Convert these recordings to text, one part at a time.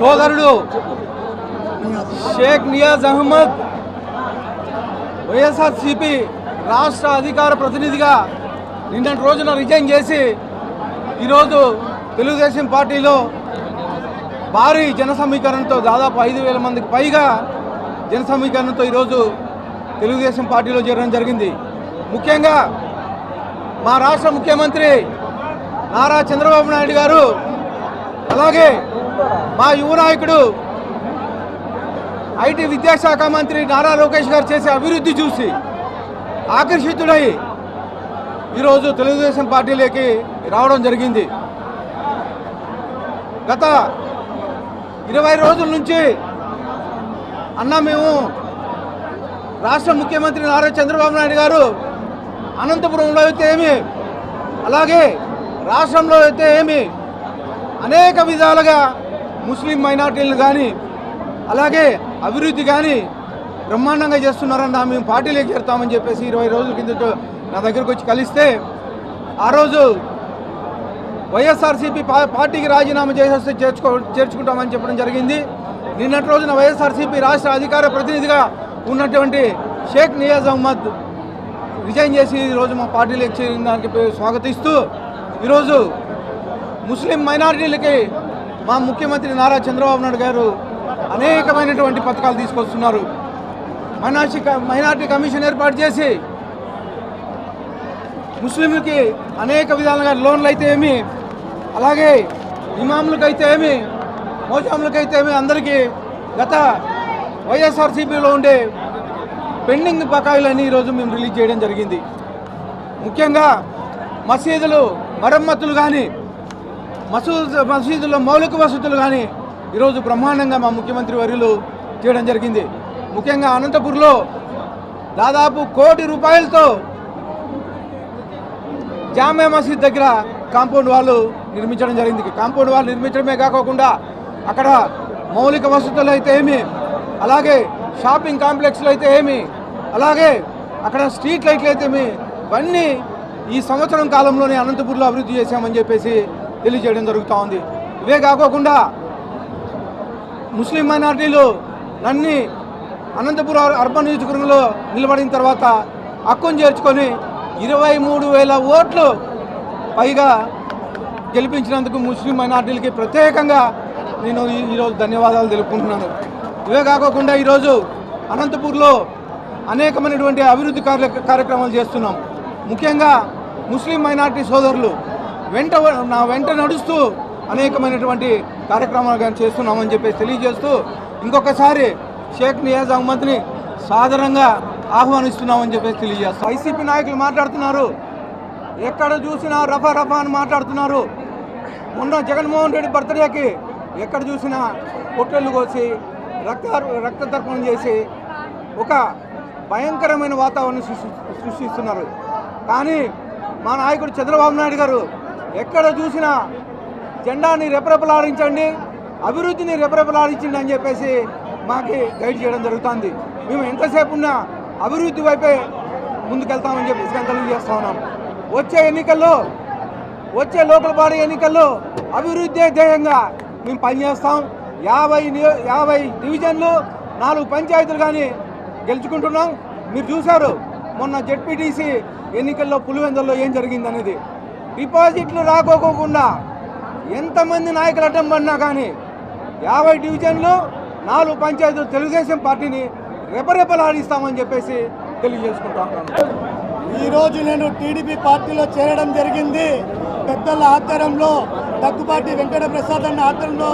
సోదరుడు షేక్ నియాజ్ అహ్మద్ వైఎస్ఆర్సిపి రాష్ట్ర అధికార ప్రతినిధిగా నిన్నటి రోజున రిజైన్ చేసి ఈరోజు తెలుగుదేశం పార్టీలో భారీ జన సమీకరణతో దాదాపు ఐదు వేల మందికి పైగా జన సమీకరణతో ఈరోజు తెలుగుదేశం పార్టీలో చేరడం జరిగింది. ముఖ్యంగా మా రాష్ట్ర ముఖ్యమంత్రి నారా చంద్రబాబు నాయుడు గారు అలాగే మా యువ నాయకుడు ఐటీ విద్యాశాఖ మంత్రి నారా లోకేష్ గారు చేసే అభివృద్ధి చూసి ఆకర్షితుడై ఈరోజు తెలుగుదేశం పార్టీలోకి రావడం జరిగింది. గత ఇరవై రోజుల నుంచి అన్న మేము రాష్ట్ర ముఖ్యమంత్రి నారా చంద్రబాబు నాయుడు గారు అనంతపురంలో అయితే ఏమి అలాగే రాష్ట్రంలో అయితే ఏమి అనేక విధాలుగా ముస్లిం మైనార్టీలను కానీ అలాగే అభివృద్ధి కానీ బ్రహ్మాండంగా చేస్తున్నారన్న మేము పార్టీలోకి చేరుతామని చెప్పేసి ఇరవై రోజుల కిందట నా దగ్గరకు వచ్చి కలిస్తే ఆ రోజు వైఎస్ఆర్సీపీ పార్టీకి రాజీనామా చేసేస్తే చేర్చుకో చేర్చుకుంటామని చెప్పడం జరిగింది. నిన్నటి రోజున వైఎస్ఆర్సీపీ రాష్ట్ర అధికార ప్రతినిధిగా ఉన్నటువంటి షేక్ నియాజ్ అహ్మద్ రిజైన్ చేసి ఈరోజు మా పార్టీలోకి చేరిన దానికి స్వాగతిస్తూ ఈరోజు ముస్లిం మైనారిటీలకి మా ముఖ్యమంత్రి నారా చంద్రబాబు నాయుడు గారు అనేకమైనటువంటి పథకాలు తీసుకొస్తున్నారు. మైనార్టీ మైనార్టీ కమిషన్ ఏర్పాటు చేసి ముస్లింలకి అనేక విధాలుగా లోన్లు అయితే ఏమి అలాగే ఇమాములకు అయితే ఏమి మోజాములకు అయితే ఏమి అందరికీ గత వైఎస్ఆర్సీపీలో ఉండే పెండింగ్ బకాయిలన్నీ ఈరోజు మేము రిలీజ్ చేయడం జరిగింది. ముఖ్యంగా మసీదులు మరమ్మతులు కానీ మసూద్ మసీదులో మౌలిక వసతులు కానీ ఈరోజు బ్రహ్మాండంగా మా ముఖ్యమంత్రి వర్యులు చేయడం జరిగింది. ముఖ్యంగా అనంతపూర్లో దాదాపు కోటి రూపాయలతో జామే మసీద్ దగ్గర కాంపౌండ్ వాళ్ళు నిర్మించడం జరిగింది. కాంపౌండ్ వాళ్ళు నిర్మించడమే కాకుండా అక్కడ మౌలిక వసతులు అయితే ఏమి అలాగే షాపింగ్ కాంప్లెక్స్లు అయితే ఏమి అలాగే అక్కడ స్ట్రీట్ లైట్లు అయితే ఏమి ఇవన్నీ ఈ సంవత్సరం కాలంలోనే అనంతపూర్లో అభివృద్ధి చేశామని చెప్పేసి తెలియజేయడం జరుగుతూ ఉంది ఇవే కాకోకుండా ముస్లిం మైనార్టీలు నన్ని అనంతపురం అర్బన్ నియోజకవర్గంలో నిలబడిన తర్వాత హక్కును చేర్చుకొని ఇరవై మూడు వేల ఓట్లు పైగా గెలిపించినందుకు ముస్లిం మైనార్టీలకి ప్రత్యేకంగా నేను ఈ- ఈరోజు ధన్యవాదాలు తెలుపుకుంటున్నాను. ఇవే కాకోకుండా ఈరోజు అనంతపూర్లో అనేకమైనటువంటి అభివృద్ధి కార్య కార్యక్రమాలు చేస్తున్నాం. ముఖ్యంగా ముస్లిం మైనార్టీ సోదరులు వెంట నా వెంట నడుస్తూ అనేకమైనటువంటి కార్యక్రమాలు కానీ చేస్తున్నామని చెప్పేసి తెలియజేస్తూ ఇంకొకసారి షేక్ నియాజ్ అహ్మద్ని సాధారణంగా ఆహ్వానిస్తున్నామని చెప్పేసి తెలియజేస్తాం. వైసీపీ నాయకులు మాట్లాడుతున్నారు. ఎక్కడ చూసినా రఫా రఫా అని మాట్లాడుతున్నారు. మొన్న జగన్మోహన్ రెడ్డి బర్త్డేకి ఎక్కడ చూసినా పొట్టెళ్ళు కోసి రక్త రక్త తర్పణం చేసి ఒక భయంకరమైన వాతావరణం సృష్టి సృష్టిస్తున్నారు. కానీ మా నాయకుడు చంద్రబాబు నాయుడు గారు ఎక్కడ చూసినా జెండాని రెపరెపలాడించండి అభివృద్ధిని రెపరెపలాడించండి అని చెప్పేసి మాకి గైడ్ చేయడం జరుగుతుంది. మేము ఎంతసేపు ఉన్నా అభివృద్ధి వైపే ముందుకెళ్తామని చెప్పేసి మేము తెలియజేస్తా ఉన్నాం. వచ్చే ఎన్నికల్లో వచ్చే లోకల్ బాడీ ఎన్నికల్లో అభివృద్ధి ధ్యేయంగా మేము పనిచేస్తాం. యాభై యాభై డివిజన్లు నాలుగు పంచాయతీలు కానీ గెలుచుకుంటున్నాం. మీరు చూశారు మొన్న జెడ్పీటీసీ ఎన్నికల్లో పులివెందుల్లో ఏం జరిగిందనేది. డిపాజిట్లు రాకోకుండా ఎంతమంది నాయకులు అడ్డం పడినా కానీ యాభై డివిజన్లు నాలుగు పంచాయతీలు తెలుగుదేశం పార్టీని రెపరెపలాడిస్తామని చెప్పేసి తెలియజేసుకుంటాను ఈరోజు నేను టీడీపీ పార్టీలో చేరడం జరిగింది. పెద్దల ఆధ్వర్యంలో దగ్గుపాటి వెంకట ప్రసాద్ అన్న ఆధ్వర్యంలో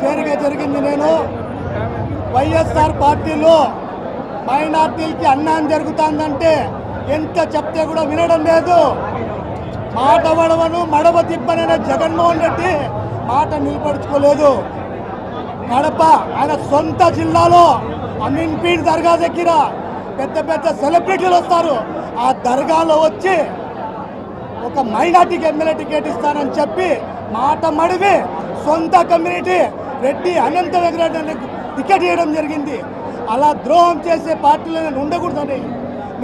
చేరిక జరిగింది నేను. వైఎస్ఆర్ పార్టీలో మైనార్టీలకి అన్యాయం జరుగుతుందంటే ఎంత చెప్తే కూడా వినడం లేదు. మాట వడవను మడవ తిప్పనైన జగన్మోహన్ రెడ్డి మాట నిలబడుచుకోలేదు. కడప ఆయన సొంత జిల్లాలో అమీన్ పీర్ దర్గా దగ్గర పెద్ద పెద్ద సెలబ్రిటీలు వస్తారు. ఆ దర్గాలో వచ్చి ఒక మైనార్టీకి ఎమ్మెల్యే టికెట్ ఇస్తానని చెప్పి మాట మడివి సొంత కమ్యూనిటీ రెడ్డి అనంత వెంకటరెడ్డి టికెట్ ఇవ్వడం జరిగింది. అలా ద్రోహం చేసే పార్టీలో నేను ఉండకూడదని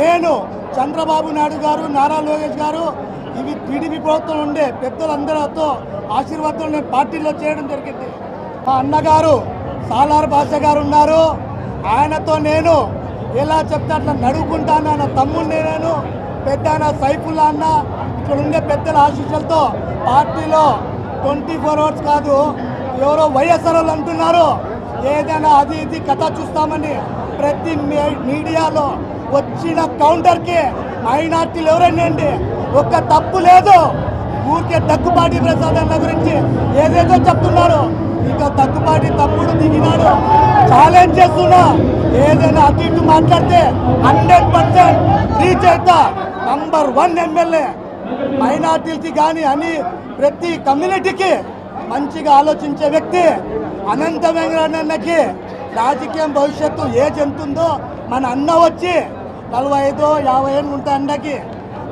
నేను చంద్రబాబు నాయుడు గారు నారా లోకేష్ గారు ఇవి టీడీపీ ప్రభుత్వం ఉండే పెద్దలందరితో ఆశీర్వాదంలో నేను పార్టీలో చేయడం జరిగింది. మా అన్నగారు సాలార్ భాష గారు ఉన్నారు. ఆయనతో నేను ఎలా చెప్తే అట్లా నడుపుకుంటాను ఆయన తమ్ముడిని నేను పెద్ద ఆయన సైఫుల్లా అన్న ఇక్కడ ఉండే పెద్దల ఆశీస్సులతో పార్టీలో ట్వంటీ ఫోర్ అవర్స్ కాదు ఎవరో వైఎస్ఆర్ వాళ్ళు అంటున్నారు ఏదైనా అది ఇది కథ చూస్తామని ప్రతి మీడియాలో వచ్చిన కౌంటర్కి మైనార్టీలు ఎవరండి ఒక్క తప్పు లేదు. ఊరికే దగ్గుపాటి ప్రసాద్ అన్న గురించి ఏదేదో చెప్తున్నారు. ఇంకా దగ్గుపాటి తప్పుడు దిగినాడు. ఛాలెంజ్ చేస్తున్నా. ఏదైనా అటు ఇటు మాట్లాడితే హండ్రెడ్ పర్సెంట్ రీచ్ అవుతా నంబర్ వన్ ఎమ్మెల్యే. మైనార్టీలకి కానీ అని ప్రతి కమ్యూనిటీకి మంచిగా ఆలోచించే వ్యక్తి అనంత వెంకటన్నకి రాజకీయం భవిష్యత్తు ఏజ్ ఎంత మన అన్న వచ్చి నలభై ఐదో యాభై ఏళ్ళు ఉంటాయి అన్నకి.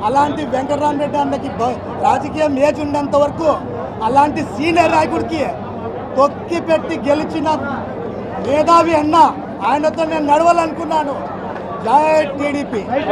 అలాంటి వెంకటరామరెడ్డి అన్నకి రాజకీయం ఏజ్ ఉన్నంత వరకు అలాంటి సీనియర్ నాయకుడికి తొక్కి పెట్టి గెలిచిన మేధావి అన్న ఆయనతో నేను నడవాలనుకున్నాను. జై టీడీపీ.